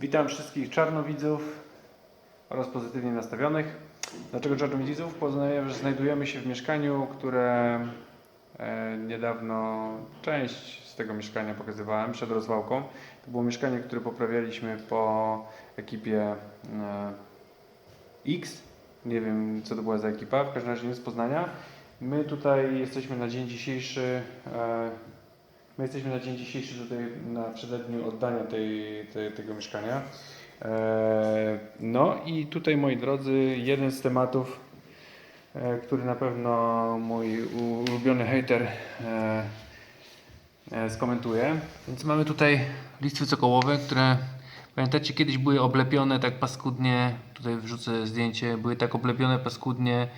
Witam wszystkich czarnowidzów oraz pozytywnie nastawionych. Dlaczego czarnowidzów? Poznaję, że znajdujemy się w mieszkaniu, które e, niedawno część z tego mieszkania pokazywałem przed rozwałką. To było mieszkanie, które poprawialiśmy po ekipie e, X. Nie wiem, co to była za ekipa, w każdym razie nie z Poznania. My tutaj jesteśmy na dzień dzisiejszy. My jesteśmy na dzień dzisiejszy tutaj na przededniu oddania tej, tej, tego mieszkania. E, No i tutaj moi drodzy, jeden z tematów, e, który na pewno mój ulubiony hater e, skomentuje. Więc mamy tutaj listwy cokołowe, które pamiętacie kiedyś były oblepione tak paskudnie, tutaj wrzucę zdjęcie, były tak oblepione paskudnie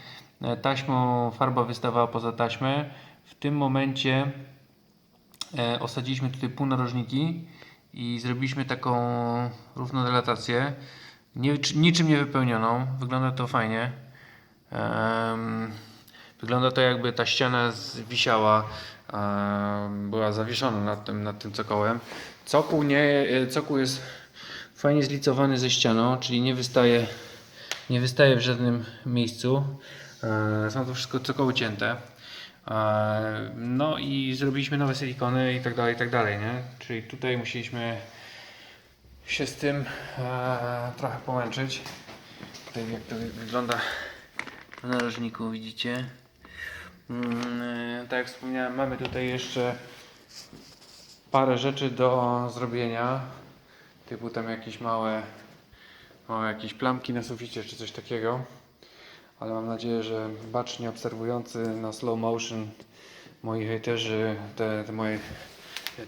taśmą, farba wystawała poza taśmę. W tym momencie osadziliśmy tutaj półnarożniki i zrobiliśmy taką równodelatację, nie, niczym nie wypełnioną. Wygląda to fajnie. Wygląda to jakby ta ściana wisiała, była zawieszona nad tym, nad tym cokołem. Cokół, nie, e, cokół jest fajnie zlicowany ze ścianą, czyli nie wystaje, nie wystaje w żadnym miejscu. E, Są to wszystko cokoły cięte. E, No i zrobiliśmy nowe silikony i tak dalej, i tak dalej, nie? Czyli tutaj musieliśmy się z tym e, trochę pomęczyć. Tutaj jak to wy- wygląda w narożniku, widzicie? Mm, e, tak jak wspomniałem, mamy tutaj jeszcze parę rzeczy do zrobienia. Typu tam jakieś małe, małe jakieś plamki na suficie czy coś takiego ale mam nadzieję, że bacznie obserwujący na slow motion moi hejterzy te, te, moje,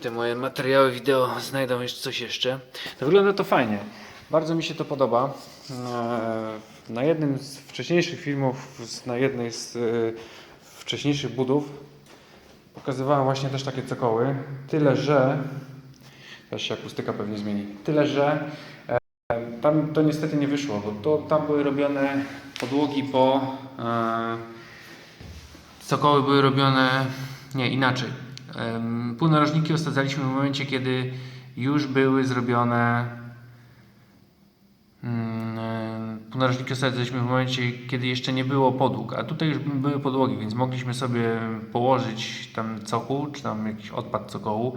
te moje materiały wideo znajdą jeszcze coś jeszcze. To wygląda to fajnie. Bardzo mi się to podoba. E, Na jednym z wcześniejszych filmów, na jednej z e, wcześniejszych budów pokazywałem właśnie też takie cokoły. Tyle, że teraz się akustyka pewnie zmieni. Tyle, że tam to niestety nie wyszło, bo to, tam były robione podłogi po. E, cokoły były robione. Nie, inaczej. Em, półnarożniki osadzaliśmy w momencie, kiedy już były zrobione. Mm, e, Półnarożniki osadzaliśmy w momencie, kiedy jeszcze nie było podłóg, a tutaj już były podłogi, więc mogliśmy sobie położyć tam cokół, czy tam jakiś odpad cokołu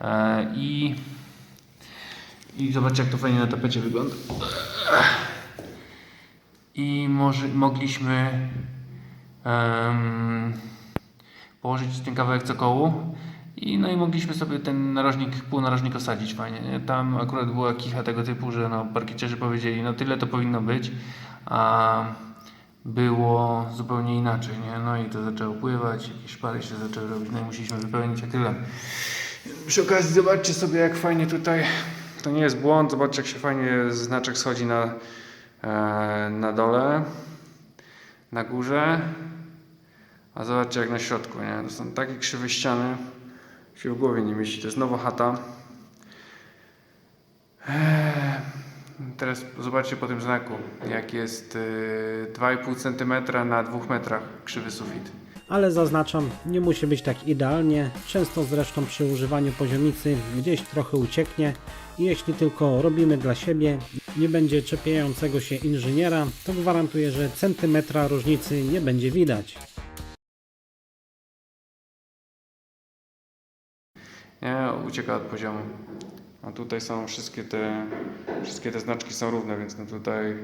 e, i i zobaczcie, jak to fajnie na tapecie wygląda. I może, mogliśmy em, położyć ten kawałek cokołu. I, no i mogliśmy sobie ten narożnik, półnarożnik osadzić fajnie. Nie? Tam akurat była kicha tego typu, że no, parkicierzy powiedzieli, no tyle to powinno być, a było zupełnie inaczej. Nie? No i to zaczęło pływać, jakieś szpary się zaczęły robić, no i musieliśmy wypełnić, a tyle. Przy okazji zobaczcie sobie jak fajnie tutaj, to nie jest błąd, zobaczcie jak się fajnie znaczek schodzi na, e, na dole, na górze, a zobaczcie jak na środku, nie? To są takie krzywe ściany, się w głowie nie mieści, to jest nowa chata. Eee, Teraz zobaczcie po tym znaku, jak jest e, 2,5 cm na 2 metrach krzywy sufit. ale zaznaczam, nie musi być tak idealnie. Często zresztą przy używaniu poziomicy gdzieś trochę ucieknie jeśli tylko robimy dla siebie, nie będzie czepiającego się inżyniera, to gwarantuję, że centymetra różnicy nie będzie widać. Nie, ucieka od poziomu. A tutaj są wszystkie te, wszystkie te znaczki są równe, więc no tutaj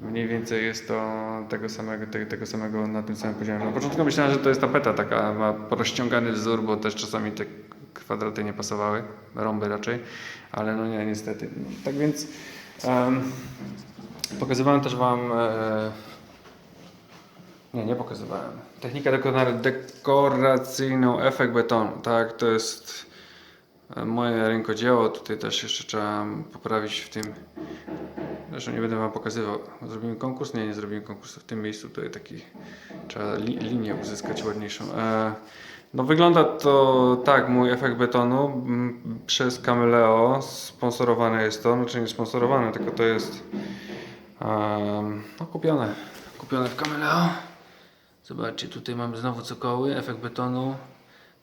mniej więcej jest to tego samego, te, tego samego na tym samym poziomie. Na początku myślałem, że to jest tapeta taka, ma rozciągany wzór, bo też czasami te kwadraty nie pasowały, rąby raczej, ale no nie, niestety. Tak więc em, pokazywałem też Wam e, nie, nie pokazywałem. Technika dekora- dekoracyjną, efekt betonu. Tak, to jest moje rękodzieło. Tutaj też jeszcze trzeba poprawić w tym. Zresztą nie będę Wam pokazywał. Zrobimy konkurs? Nie, nie zrobimy konkursu. W tym miejscu tutaj taki trzeba li, linię uzyskać ładniejszą. E, no wygląda to tak, mój efekt betonu m, przez Cameleo. Sponsorowane jest to, znaczy nie sponsorowane, tylko to jest em, no, kupione. Kupione w Cameleo. Zobaczcie, tutaj mamy znowu cokoły, efekt betonu.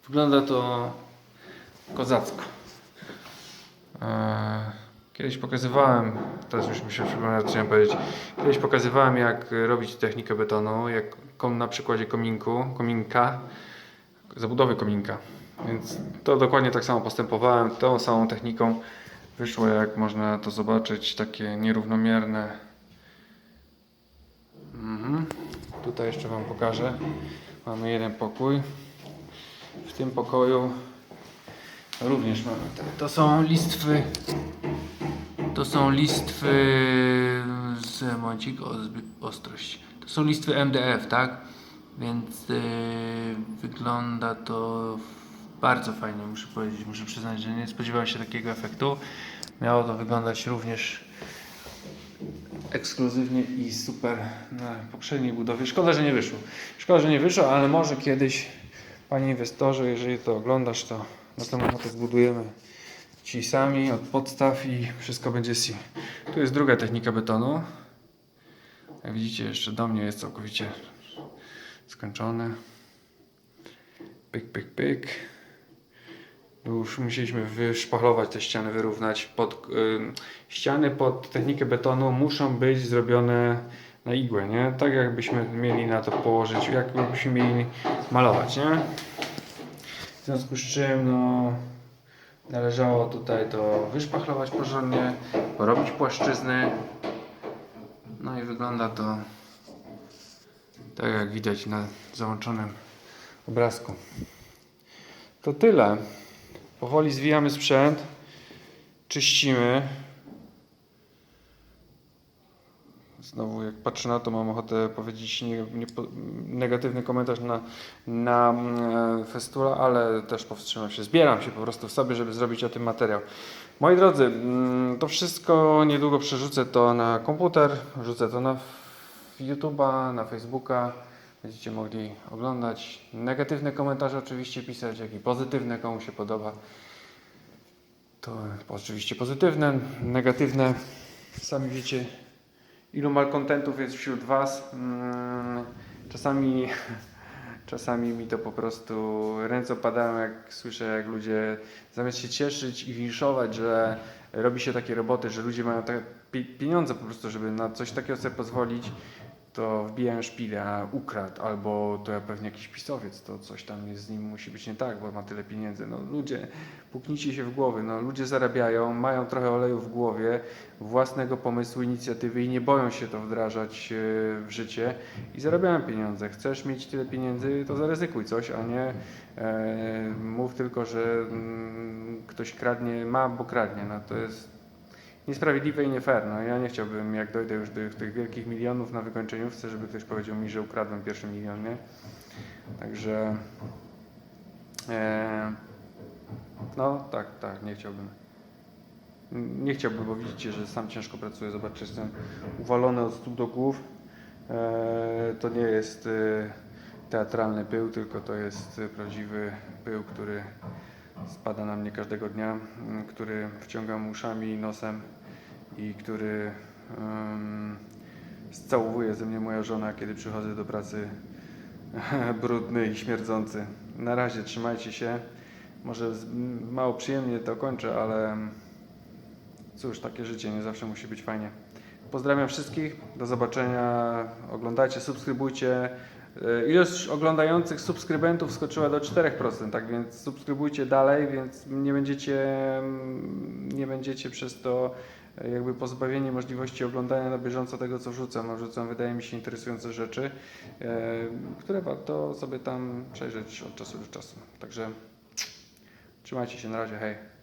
Wygląda to kozacko. Eee, Kiedyś pokazywałem, teraz już mi się przypomina, co chciałem powiedzieć. Kiedyś pokazywałem, jak robić technikę betonu, jak na przykładzie kominku, kominka, zabudowy kominka. Więc to dokładnie tak samo postępowałem, tą samą techniką. Wyszło, jak można to zobaczyć, takie nierównomierne. Mhm. Tutaj jeszcze Wam pokażę. Mamy jeden pokój. W tym pokoju również mamy. To są listwy. To są listwy z momencik, ostrość. To są listwy MDF, tak? Więc yy, wygląda to bardzo fajnie, muszę powiedzieć. Muszę przyznać, że nie spodziewałem się takiego efektu. Miało to wyglądać również ekskluzywnie i super na poprzedniej budowie. Szkoda, że nie wyszło. Szkoda, że nie wyszło, ale może kiedyś, panie inwestorze, jeżeli to oglądasz, to na to zbudujemy ci sami od podstaw i wszystko będzie si. Tu jest druga technika betonu. Jak widzicie, jeszcze do mnie jest całkowicie skończony. Pyk, pyk, pyk. Już musieliśmy wyszpachlować te ściany, wyrównać. Pod, ym, ściany pod technikę betonu muszą być zrobione na igłę, nie? Tak jakbyśmy mieli na to położyć, jakbyśmy mieli malować, nie? Związku z czym, no, należało tutaj to wyszpachlować porządnie, porobić płaszczyzny. No i wygląda to tak jak widać na załączonym obrazku. To tyle. Powoli zwijamy sprzęt, czyścimy. Znowu, jak patrzę na to, mam ochotę powiedzieć nie, nie, negatywny komentarz na, na mm, Festula, ale też powstrzymam się. Zbieram się po prostu w sobie, żeby zrobić o tym materiał. Moi drodzy, mm, to wszystko niedługo przerzucę to na komputer, rzucę to na YouTube'a, na Facebooka. Będziecie mogli oglądać. Negatywne komentarze oczywiście pisać, jak i pozytywne, komu się podoba. To oczywiście pozytywne, negatywne. Sami wiecie, ilu malkontentów jest wśród Was. Mm, Czasami, czasami mi to po prostu ręce opadają, jak słyszę, jak ludzie zamiast się cieszyć i winszować, że robi się takie roboty, że ludzie mają te pi- pieniądze po prostu, żeby na coś takiego sobie pozwolić, to wbijają szpilę, ukradł, albo to ja pewnie jakiś pisowiec, to coś tam jest z nim musi być nie tak, bo ma tyle pieniędzy. No ludzie, puknijcie się w głowy, no ludzie zarabiają, mają trochę oleju w głowie, własnego pomysłu, inicjatywy i nie boją się to wdrażać e, w życie i zarabiają pieniądze. Chcesz mieć tyle pieniędzy, to zaryzykuj coś, a nie e, mów tylko, że mm, ktoś kradnie, ma, bo kradnie. No to jest niesprawiedliwe i nie fair. No, ja nie chciałbym, jak dojdę już do tych wielkich milionów na wykończeniu, chcę, żeby ktoś powiedział mi, że ukradłem pierwszy milion, nie? Także e, no tak, tak, nie chciałbym. Nie chciałbym, bo widzicie, że sam ciężko pracuję. Zobaczcie, jestem uwalony od stóp do głów. E, to nie jest e, teatralny pył, tylko to jest e, prawdziwy pył, który spada na mnie każdego dnia, m, który wciągam uszami i nosem i który um, scałowuje ze mnie moja żona, kiedy przychodzę do pracy brudny i śmierdzący. Na razie trzymajcie się. Może z, m, mało przyjemnie to kończę, ale cóż, takie życie nie zawsze musi być fajnie. Pozdrawiam wszystkich, do zobaczenia. Oglądajcie, subskrybujcie. E, Ilość oglądających subskrybentów skoczyła do 4%, tak więc subskrybujcie dalej, więc nie będziecie, mm, nie będziecie przez to e, jakby pozbawieni możliwości oglądania na bieżąco tego, co wrzucam. A Wrzucam, wydaje mi się, interesujące rzeczy, e, które warto sobie tam przejrzeć od czasu do czasu. Także trzymajcie się, na razie, hej.